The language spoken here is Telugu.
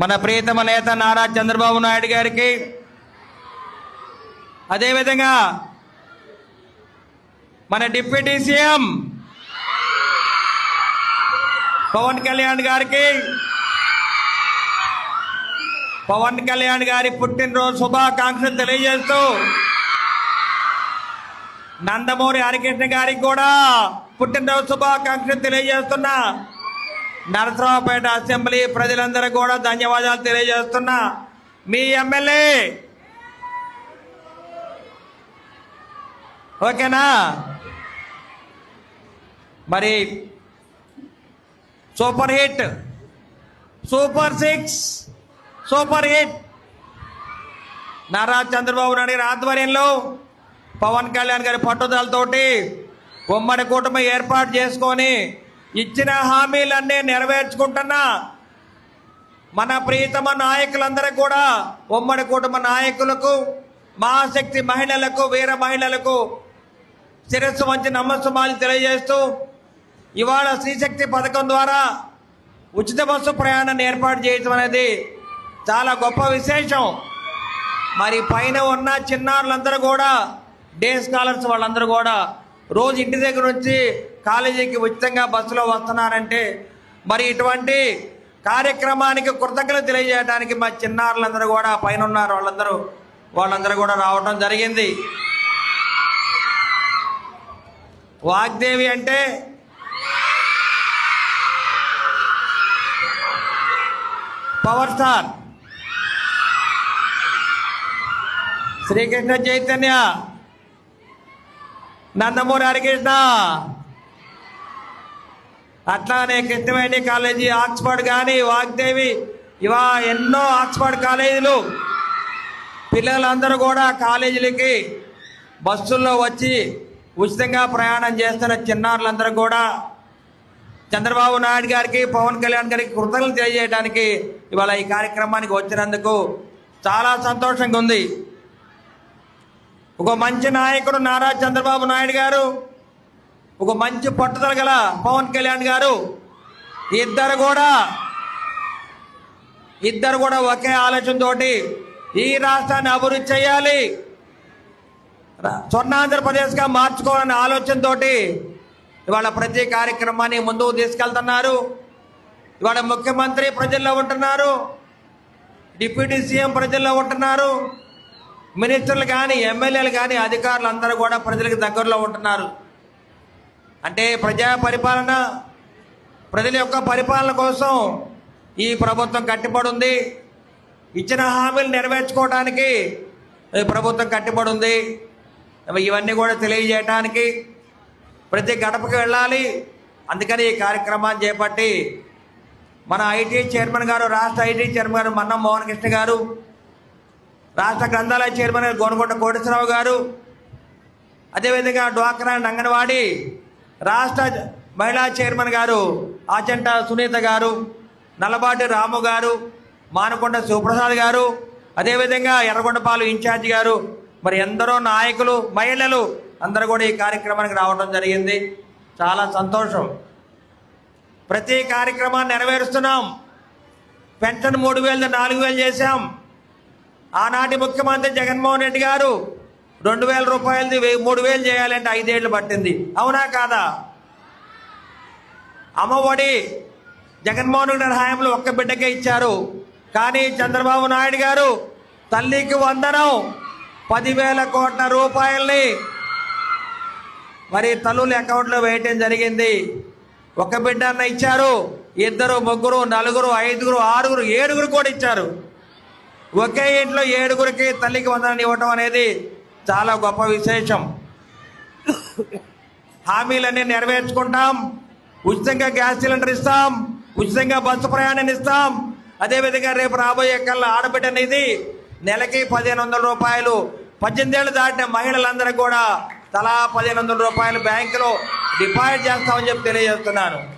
మన ప్రియతమ నేత నారా చంద్రబాబు నాయుడు గారికి అదేవిధంగా మన డిప్యూటీ సీఎం పవన్ కళ్యాణ్ గారికి పవన్ కళ్యాణ్ గారి పుట్టినరోజు శుభాకాంక్షలు తెలియజేస్తూ నందమూరి హరికృష్ణ గారికి కూడా పుట్టినరోజు శుభాకాంక్షలు తెలియజేస్తున్నా. నరసరావుపేట అసెంబ్లీ ప్రజలందరూ కూడా ధన్యవాదాలు తెలియజేస్తున్నా. మీ ఎమ్మెల్యే. ఓకేనా? మరి super hit. Super six. Super hit. Nara Chandrababu Naidu గారి ఆధ్వర్యంలో పవన్ కళ్యాణ్ గారి పట్టుదలతోటి ఉమ్మడి కూటమి ఏర్పాటు చేసుకొని ఇచ్చిన హామీలన్నీ నెరవేర్చుకుంటున్నా. మన ప్రియతమ నాయకులందరూ కూడా ఉమ్మడి కుటుంబ నాయకులకు మహాశక్తి మహిళలకు వీర మహిళలకు శిరస్సు వంచి నమస్సుమాలు తెలియజేస్తూ ఇవాళ శ్రీశక్తి పథకం ద్వారా ఉచిత బస్సు ప్రయాణాన్ని ఏర్పాటు చేయడం అనేది చాలా గొప్ప విశేషం. మరి పైన ఉన్న చిన్నారులందరూ కూడా డే స్కాలర్స్ వాళ్ళందరూ కూడా రోజు ఇంటి దగ్గర నుంచి కాలేజీకి ఉచితంగా బస్సులో వస్తున్నారంటే మరి ఇటువంటి కార్యక్రమానికి కృతజ్ఞత తెలియజేయడానికి మా చిన్నారులందరూ కూడా పైన ఉన్నారు వాళ్ళందరూ వాళ్ళందరూ కూడా రావడం జరిగింది. వాగ్దేవి అంటే? Power star. శ్రీకృష్ణ చైతన్య. నందమూరి హరికృష్ణ. అట్లానే కృష్ణవేణి కాలేజీ ఆక్స్ఫర్డ్ కానీ వాగ్దేవి ఇవా ఎన్నో ఆక్స్ఫర్డ్ కాలేజీలు. పిల్లలందరూ కూడా కాలేజీలకి బస్సుల్లో వచ్చి ఉచితంగా ప్రయాణం చేస్తున్న చిన్నారులందరూ కూడా చంద్రబాబు నాయుడు గారికి పవన్ కళ్యాణ్ గారికి కృతజ్ఞతలు తెలియజేయడానికి ఇవాళ ఈ కార్యక్రమానికి వచ్చినందుకు చాలా సంతోషంగా ఉంది. ఒక మంచి నాయకుడు నారా చంద్రబాబు నాయుడు గారు ఒక మంచి పట్టుదల గల పవన్ కళ్యాణ్ గారు. ఇద్దరు కూడా ఇద్దరు కూడా ఒకే ఆలోచనతోటి ఈ రాష్ట్రాన్ని అభివృద్ధి చేయాలి. స్వర్ణాంధ్రప్రదేశ్గా మార్చుకోవాలనే ఆలోచనతో ఇవాళ ప్రతి కార్యక్రమాన్ని ముందుకు తీసుకెళ్తున్నారు. ఇవాళ ముఖ్యమంత్రి ప్రజల్లో ఉంటున్నారు. డిప్యూటీ సీఎం ప్రజల్లో ఉంటున్నారు. మినిస్టర్లు కానీ ఎమ్మెల్యేలు కానీ అధికారులు అందరూ కూడా ప్రజలకు దగ్గరలో ఉంటున్నారు. అంటే ప్రజా పరిపాలన ప్రజల యొక్క పరిపాలన కోసం ఈ ప్రభుత్వం కట్టుబడి ఉంది ఇచ్చిన హామీలు నెరవేర్చుకోవడానికి ప్రభుత్వం కట్టుబడి ఉంది ఇవన్నీ కూడా తెలియజేయడానికి ప్రతి గడపకి వెళ్ళాలి. అందుకని ఈ కార్యక్రమాన్ని చేపట్టి మన ఐటీ చైర్మన్ గారు రాష్ట్ర ఐటీ చైర్మన్ గారు మన్నం మోహన్ కృష్ణ గారు రాష్ట్ర గ్రంథాలయ చైర్మన్ గారు గోనకొండ కోటేశ్వరరావు గారు అదేవిధంగా డ్వాక్రా అండ్ అంగన్వాడీ రాష్ట్ర మహిళా చైర్మన్ గారు ఆచంట సునీత గారు నల్లబాటి రాము గారు మానకొండ శివప్రసాద్ గారు అదేవిధంగా ఎర్రగొండపాలు ఇన్ఛార్జ్ గారు మరి ఎందరో నాయకులు మహిళలు అందరూ కూడా ఈ కార్యక్రమానికి రావడం జరిగింది. చాలా సంతోషం. ప్రతి కార్యక్రమాన్ని నెరవేరుస్తున్నాం. పెన్షన్ మూడు వేలు నాలుగు వేలు చేశాం. ఆనాటి ముఖ్యమంత్రి జగన్మోహన్ రెడ్డి గారు రెండు వేల రూపాయలది వెయ్యి- మూడు వేలు చేయాలంటే ఐదేళ్ళు పట్టింది. అవునా కాదా? అమ్మఒడి జగన్మోహన్ రెడ్డి గారి హయాంలో ఒక్క బిడ్డకే ఇచ్చారు. కానీ చంద్రబాబు నాయుడు గారు తల్లికి వందనం. పదివేల కోట్ల రూపాయల్ని మరి తల్లుల అకౌంట్లో వేయటం జరిగింది. ఒక బిడ్డ అన్న ఇచ్చారు. ఇద్దరు ముగ్గురు నలుగురు ఐదుగురు ఆరుగురు ఏడుగురు కూడా ఇచ్చారు. ఒకే ఇంట్లో ఏడుగురికి తల్లికి వందనాన్ని ఇవ్వటం అనేది చాలా గొప్ప విశేషం. హామీలన్నీ నెరవేర్చుకుంటాం. ఉచితంగా గ్యాస్ సిలిండర్ ఇస్తాం. ఉచితంగా బస్సు ప్రయాణాన్ని ఇస్తాం. అదేవిధంగా రేపు రాబోయే కల్లా ఆడబిడ్డ అనేది నెలకి పదిహేను వందల రూపాయలు. పద్దెనిమిది ఏళ్ళు దాటిన మహిళలందరూ కూడా తలా పదిహేను వందల రూపాయలు బ్యాంకులో డిపాజిట్ చేస్తామని చెప్పి తెలియజేస్తున్నాను.